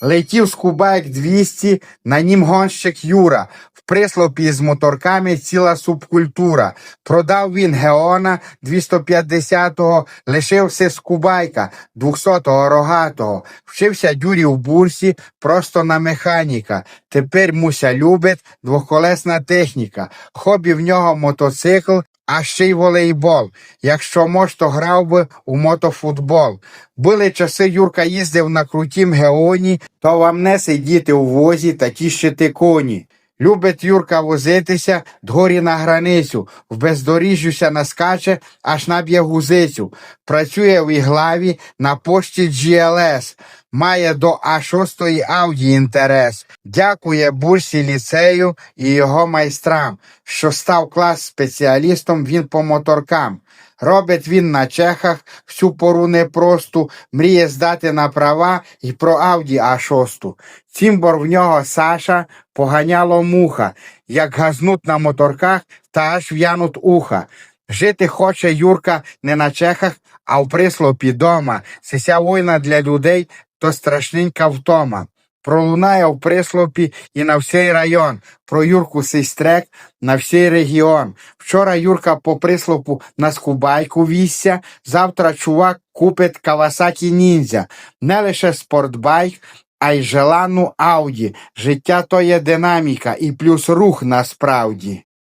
Летів скубайк 200, на нім гонщик Юра. В прислопі з моторками ціла субкультура. Продав він Геона 250-го, лишився скубайка 200-го рогатого. Вчився дюрі в бурсі просто на механіка. Тепер муся любить двоколесна техніка. Хобі в нього мотоцикл, а ще й волейбол. Якщо мож, то грав би у мотофутбол. Були часи, Юрка їздив на крутім геоні, то вам не сидіти у возі та тіщити коні. Любить Юрка возитися дгорі на границю, в бездоріжжюся наскаче, аж наб'є гузицю. Працює в Іглаві на пошті GLS, має до А6 Ауді інтерес. Дякує бурсі ліцею і його майстрам, що став клас спеціалістом він по моторкам. Робить він на чехах всю пору непросту, мріє здати на права і про Ауді А6. Цімбор в нього Саша поганяло муха, як газнуть на моторках та аж в'януть уха. Жити хоче Юрка не на чехах, а в прислопі дома. Цися війна для людей то страшненька втома. Пролунає в прислопі і на всій район. Про Юрку сей стрек на всій регіон. Вчора Юрка по прислопу на скубайку вісся, завтра чувак купить Кавасакі ніндзя. Не лише спортбайк, а й желану Ауді. Життя то є динаміка і плюс рух насправді.